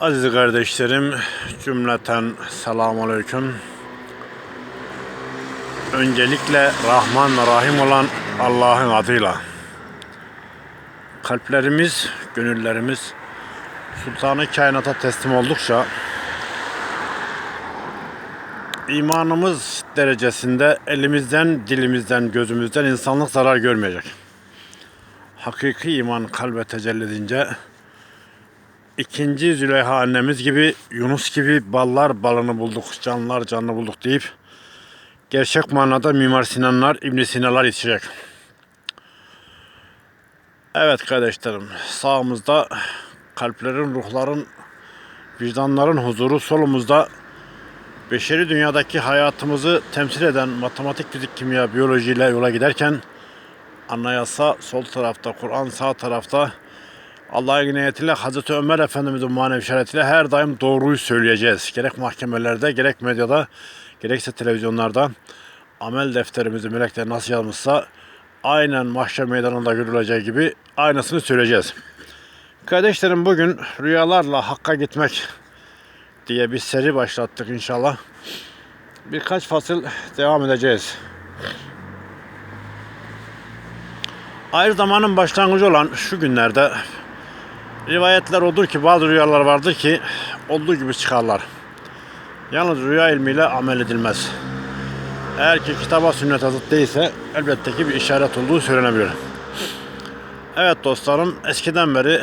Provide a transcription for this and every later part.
Aziz kardeşlerim, cümleten selamun aleyküm. Öncelikle Rahman ve Rahim olan Allah'ın adıyla kalplerimiz, gönüllerimiz Sultanı kainata teslim oldukça imanımız derecesinde elimizden, dilimizden, gözümüzden insanlık zarar görmeyecek. Hakiki iman kalbe tecelli edince İkinci Züleyha annemiz gibi Yunus gibi ballar balını bulduk, canlılar canlı bulduk deyip gerçek manada Mimar Sinanlar, İbn Sina'lar yetişecek. Evet kardeşlerim, sağımızda kalplerin, ruhların, vicdanların huzuru, solumuzda beşeri dünyadaki hayatımızı temsil eden matematik, fizik, kimya, biyolojiyle yola giderken anayasa sol tarafta, Kur'an sağ tarafta, Allah'ın inayetiyle Hazreti Ömer Efendimiz'in manevi işaretiyle her daim doğruyu söyleyeceğiz. Gerek mahkemelerde, gerek medyada, gerekse televizyonlarda amel defterimizi melekler nasıl yazmışsa aynen mahşer meydanında görüleceği gibi aynısını söyleyeceğiz. Kardeşlerim bugün rüyalarla hakka gitmek diye bir seri başlattık inşallah. Birkaç fasıl devam edeceğiz. Ayrı zamanın başlangıcı olan şu günlerde rivayetler odur ki bazı rüyalar vardır ki olduğu gibi çıkarlar. Yalnız rüya ilmiyle amel edilmez. Eğer ki kitaba sünnete zıt değilse elbette ki bir işaret olduğu söylenebilir. Evet dostlarım eskiden beri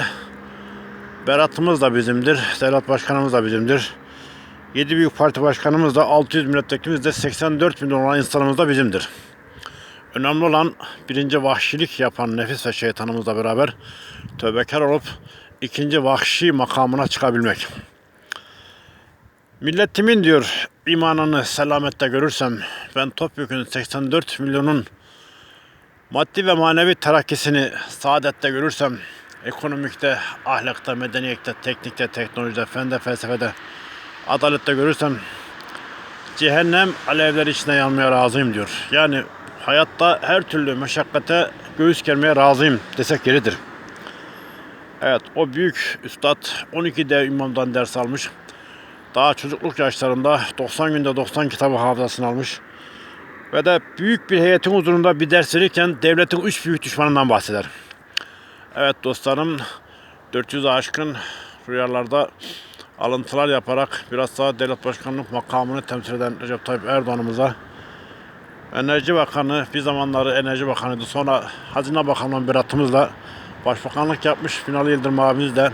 Berat'ımız da bizimdir, devlet başkanımız da bizimdir. 7 büyük parti başkanımız da 600 milletvekilimiz de 84 milyon olan insanımız da bizimdir. Önemli olan birinci vahşilik yapan nefis ve şeytanımızla beraber tövbekar olup ikinci vahşi makamına çıkabilmek. Milletimin diyor imanını selamette görürsem ben topyekun 84 milyonun maddi ve manevi terakkisini saadette görürsem ekonomikte, ahlakta, medeniyette, teknikte, teknolojide, fende, felsefede, adalette görürsem cehennem alevleri içinde yanmaya razıyım diyor. Yani hayatta her türlü meşakkate göğüs germeye razıyım desek yeridir. Evet o büyük üstad 12 dev imamdan ders almış. Daha çocukluk yaşlarında 90 günde 90 kitabı hafızasını almış. Ve de büyük bir heyetin huzurunda bir ders verirken devletin üç büyük düşmanından bahseder. Evet dostlarım 400 aşkın rüyalarda alıntılar yaparak biraz daha devlet başkanlık makamını temsil eden Recep Tayyip Erdoğan'ımıza Enerji Bakanı bir zamanları Enerji Bakanıydı. Sonra Hazine Bakanı Berat'ımızla başbakanlık yapmış Binali Yıldırım abimiz de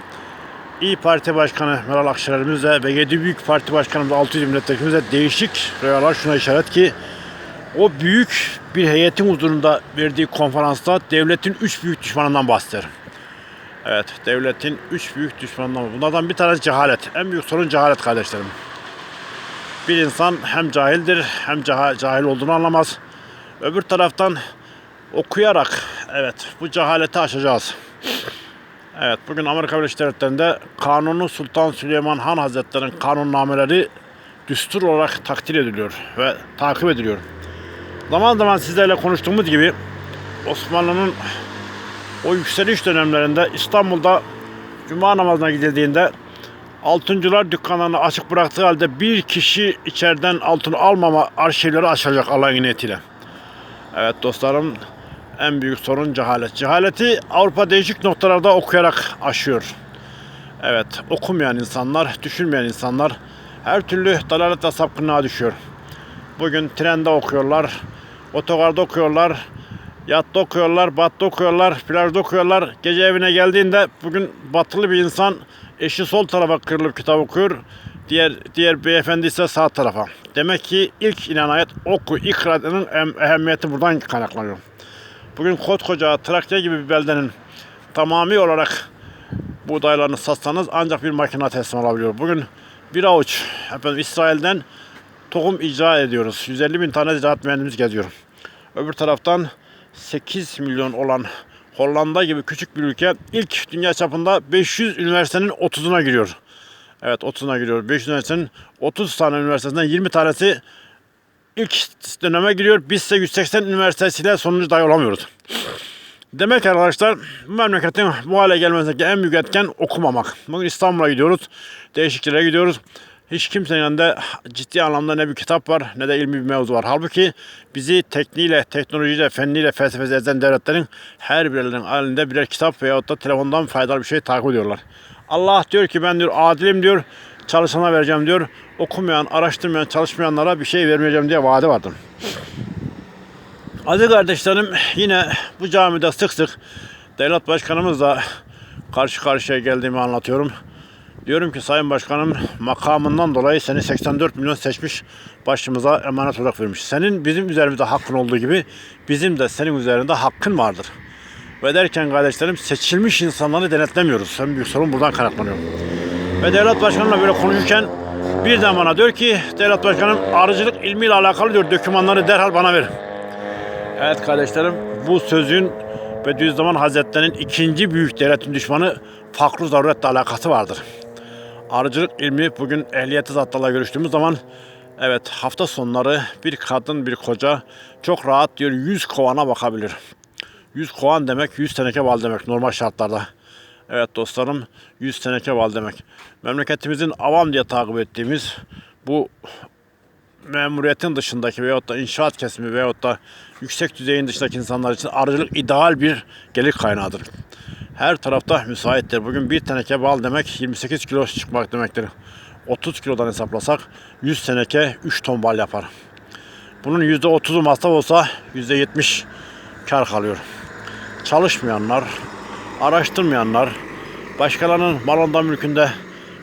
İyi Parti Başkanı Meral Akşener'imiz de ve 7 Büyük Parti Başkanımız 600 milletvekilimiz de değişik rüyalar şuna işaret ki o büyük bir heyetin huzurunda verdiği konferansta devletin üç büyük düşmanından bahseder. Evet, devletin üç büyük düşmanından. Bunlardan bir tanesi cehalet. En büyük sorun cehalet kardeşlerim. Bir insan hem cahildir hem caha- cahil olduğunu anlamaz. Öbür taraftan okuyarak evet bu cehaleti aşacağız. Evet bugün Amerika Birleşik Devletleri'nde Kanunu Sultan Süleyman Han Hazretleri'nin kanunnameleri düstur olarak takdir ediliyor ve takip ediliyor. Zaman zaman sizlerle konuştuğumuz gibi Osmanlı'nın o yükseliş dönemlerinde İstanbul'da Cuma namazına gidildiğinde altıncılar dükkanlarını açık bıraktığı halde bir kişi içeriden altın almama arşivleri açacak Allah'ın niyetiyle. Evet dostlarım en büyük sorun cehalet. Cehaleti Avrupa değişik noktalarda okuyarak aşıyor. Evet okumayan insanlar, düşünmeyen insanlar her türlü dalalet ve sapkınlığa düşüyor. Bugün trende okuyorlar, otogarda okuyorlar, yatta okuyorlar, batta okuyorlar, plajda okuyorlar. Gece evine geldiğinde bugün batılı bir insan eşi sol tarafa kırılıp kitap okuyor. Diğer diğer beyefendi ise sağ tarafa. Demek ki ilk inen ayet oku, ikra'nın em- ehemmiyeti buradan kaynaklanıyor. Bugün koskoca Trakya gibi bir beldenin tamamı olarak buğdaylarını satsanız ancak bir makine teslim alabiliyor. Bugün bir avuç efendim İsrail'den tohum icra ediyoruz. 150 bin tane ziraat mühendisimiz geziyor. Öbür taraftan 8 milyon olan Hollanda gibi küçük bir ülke ilk dünya çapında 500 üniversitenin 30'una giriyor. Evet 30'una giriyor. 500 üniversitenin 30 tane üniversitesinden 20 tanesi ilk döneme giriyor. Biz ise 180 üniversitesiyle sonuncu dahi olamıyoruz. Demek arkadaşlar bu memleketin bu hale gelmesindeki en büyük etken okumamak. Bugün İstanbul'a gidiyoruz. Değişik gidiyoruz. Hiç kimsenin yanında ciddi anlamda ne bir kitap var ne de ilmi bir mevzu var. Halbuki bizi tekniğiyle, teknolojiyle, fenniyle, felsefesi ezen devletlerin her birinin elinde birer kitap veyahut da telefondan faydalı bir şey takip ediyorlar. Allah diyor ki ben diyor adilim diyor, çalışana vereceğim diyor. Okumayan, araştırmayan, çalışmayanlara bir şey vermeyeceğim diye vaadi vardır. Aziz kardeşlerim yine bu camide sık sık devlet başkanımızla karşı karşıya geldiğimi anlatıyorum. Diyorum ki Sayın Başkanım makamından dolayı seni 84 milyon seçmiş başımıza emanet olarak vermiş. Senin bizim üzerimizde hakkın olduğu gibi bizim de senin üzerinde hakkın vardır. Ve derken kardeşlerim seçilmiş insanları denetlemiyoruz. En büyük sorun buradan kaynaklanıyor. Ve devlet başkanıyla böyle konuşurken birden bana diyor ki devlet başkanım arıcılık ilmiyle alakalı diyor dokümanları derhal bana ver. Evet kardeşlerim bu sözün Bediüzzaman Hazretleri'nin ikinci büyük devletin düşmanı fakru zaruretle alakası vardır. Arıcılık ilmi bugün ehliyeti zatlarla görüştüğümüz zaman evet hafta sonları bir kadın bir koca çok rahat diyor 100 kovana bakabilir. 100 kovan demek 100 teneke bal demek normal şartlarda. Evet dostlarım 100 teneke bal demek. Memleketimizin avam diye takip ettiğimiz bu memuriyetin dışındaki veyahut da inşaat kesimi veyahut da yüksek düzeyin dışındaki insanlar için arıcılık ideal bir gelir kaynağıdır. Her tarafta müsaittir. Bugün bir teneke bal demek 28 kilo çıkmak demektir. 30 kilodan hesaplasak 100 teneke 3 ton bal yapar. Bunun %30'u masraf olsa %70 kar kalıyor. Çalışmayanlar, araştırmayanlar, başkalarının malında mülkünde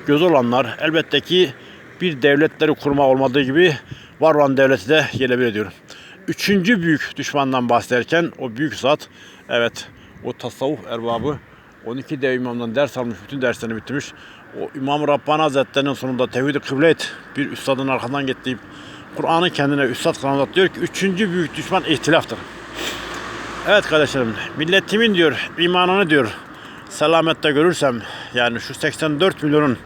göz olanlar elbette ki bir devletleri kurma olmadığı gibi var olan devleti de yerle bir ediyor. Üçüncü büyük düşmandan bahsederken o büyük zat evet o tasavvuf erbabı 12 dev imamdan ders almış, bütün derslerini bitirmiş. O İmam Rabbani Hazretleri'nin sonunda tevhid-i kıble bir üstadın arkadan git deyip Kur'an'ı kendine üstad kılan diyor ki üçüncü büyük düşman ihtilaftır. Evet kardeşlerim, milletimin diyor, imanını diyor, selamette görürsem, yani şu 84 milyonun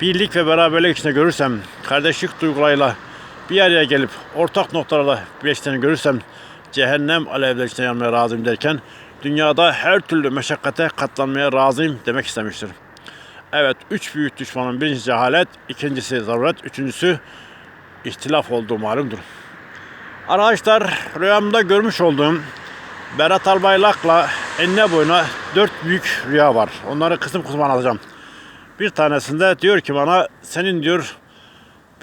birlik ve beraberlik içinde görürsem, kardeşlik duygularıyla bir araya gelip ortak noktalarla birleştiğini görürsem, cehennem alevleri içinde yanmaya razıyım derken, dünyada her türlü meşakkate katlanmaya razıyım demek istemiştir. Evet, üç büyük düşmanın birincisi cehalet, ikincisi zaruret, üçüncüsü ihtilaf olduğu malumdur. Arkadaşlar rüyamda görmüş olduğum Berat Albayrak'la enine boyuna dört büyük rüya var. Onları kısım kısım anlatacağım. Bir tanesinde diyor ki bana senin diyor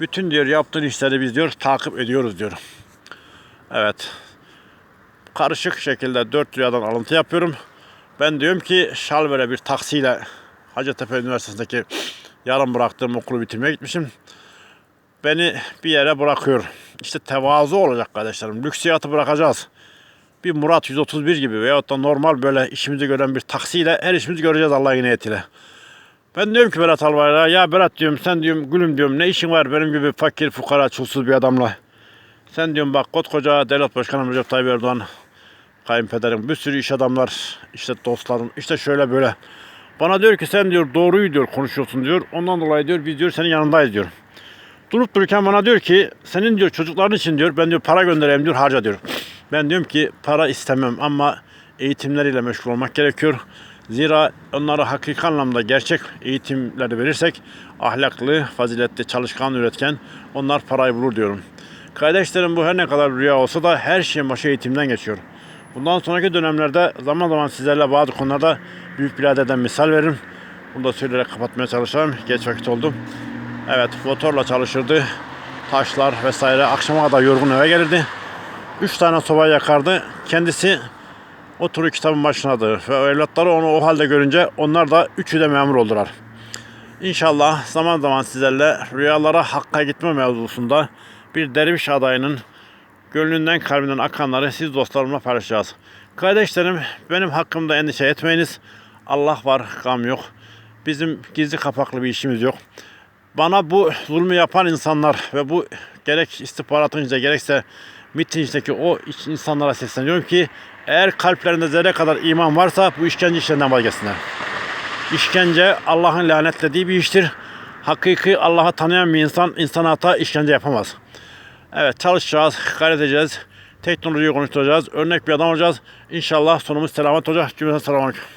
bütün diyor yaptığın işleri biz diyor takip ediyoruz diyor. Evet. Karışık şekilde dört rüyadan alıntı yapıyorum. Ben diyorum ki Şalver'e bir taksiyle Hacettepe Üniversitesi'ndeki yarım bıraktığım okulu bitirmeye gitmişim. Beni bir yere bırakıyor. İşte tevazu olacak kardeşlerim. Lüksiyatı bırakacağız bir Murat 131 gibi veyahut da normal böyle işimizi gören bir taksiyle her işimizi göreceğiz Allah'ın niyetiyle. Ben diyorum ki Berat Albayrak'a ya Berat diyorum sen diyorum gülüm diyorum ne işin var benim gibi fakir fukara çulsuz bir adamla. Sen diyorum bak koskoca devlet başkanı Recep Tayyip Erdoğan kayınpederim bir sürü iş adamlar işte dostlarım işte şöyle böyle. Bana diyor ki sen diyor doğruyu diyor konuşuyorsun diyor. Ondan dolayı diyor biz diyor senin yanındayız diyor. Durup dururken bana diyor ki senin diyor çocukların için diyor ben diyor para göndereyim diyor harca diyor. Ben diyorum ki para istemem ama eğitimleriyle meşgul olmak gerekiyor. Zira onlara hakiki anlamda gerçek eğitimleri verirsek ahlaklı, faziletli, çalışkan, üretken onlar parayı bulur diyorum. Kardeşlerim bu her ne kadar rüya olsa da her şeyin başı eğitimden geçiyor. Bundan sonraki dönemlerde zaman zaman sizlerle bazı konularda büyük biraderden misal veririm. Bunu da söyleyerek kapatmaya çalışacağım. Geç vakit oldu. Evet motorla çalışırdı. Taşlar vesaire. Akşama kadar yorgun eve gelirdi. Üç tane soba yakardı. Kendisi oturup kitabın başındadır. Ve evlatları onu o halde görünce onlar da üçü de memur oldular. İnşallah zaman zaman sizlerle rüyalara hakka gitme mevzusunda bir derviş adayının gönlünden kalbinden akanları siz dostlarımla paylaşacağız. Kardeşlerim benim hakkımda endişe etmeyiniz. Allah var, gam yok. Bizim gizli kapaklı bir işimiz yok. Bana bu zulmü yapan insanlar ve bu gerek istihbaratınca gerekse mitinçteki o insanlara sesleniyorum ki eğer kalplerinde zerre kadar iman varsa bu işkence işlerinden vazgeçsinler. İşkence Allah'ın lanetlediği bir iştir. Hakiki Allah'ı tanıyan bir insan insanata işkence yapamaz. Evet çalışacağız, gayret edeceğiz. Teknolojiyi konuşturacağız. Örnek bir adam olacağız. İnşallah sonumuz selamet olacak. Cümleten selamünaleyküm.